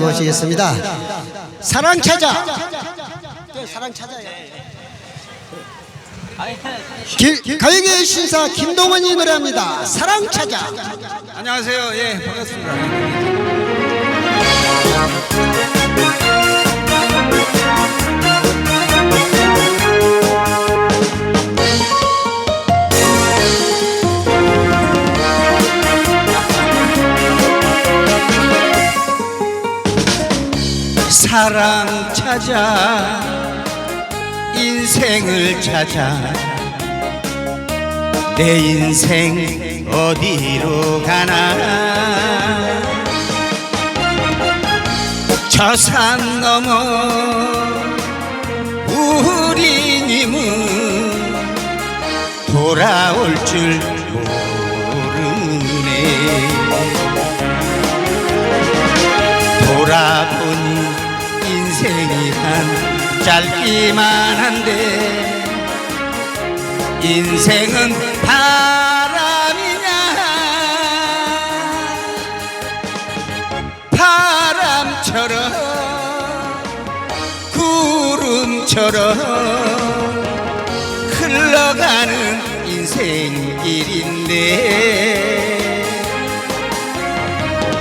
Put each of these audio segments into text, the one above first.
모시겠습니다. 사랑 찾아. 네, 사랑 찾아요. 기- 가요계 신사 김동원이 노래합니다. 사랑 찾아. 안녕하세요. 예, 반갑습니다. 사랑 찾아 인생을 찾아. 내 인생 어디로 가나? 저 산 넘어 우리님은 돌아올 줄 모르네. 인생이란 짧기만 한데 인생은 바람이냐? 바람처럼 구름처럼 흘러가는 인생길인데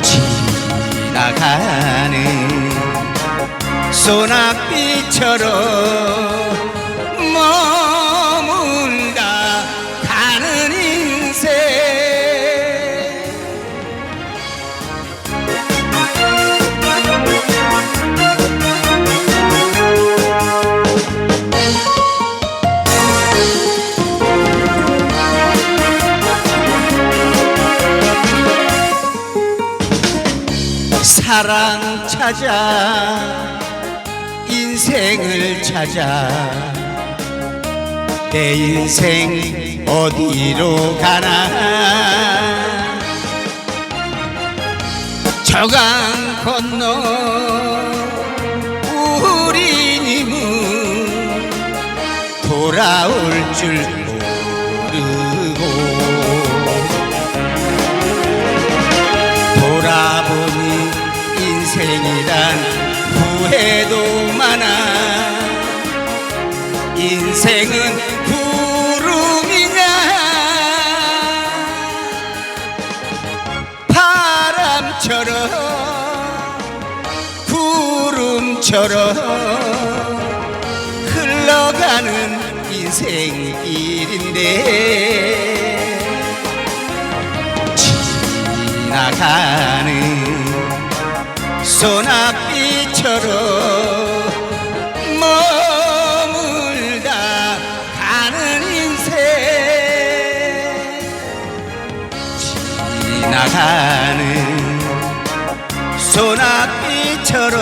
지나가는 소낙비처럼 머물다 가는 인생. 사랑 찾아 인생을 찾아 내 인생 어디로 가나? 저강 건너 우리님은 돌아올 줄 모르고 돌아보니 인생이란 후회도 인생은 구름이냐? 바람처럼 구름처럼 흘러가는 인생길인데 지나가는 소낙비처럼 나가는 소낙비처럼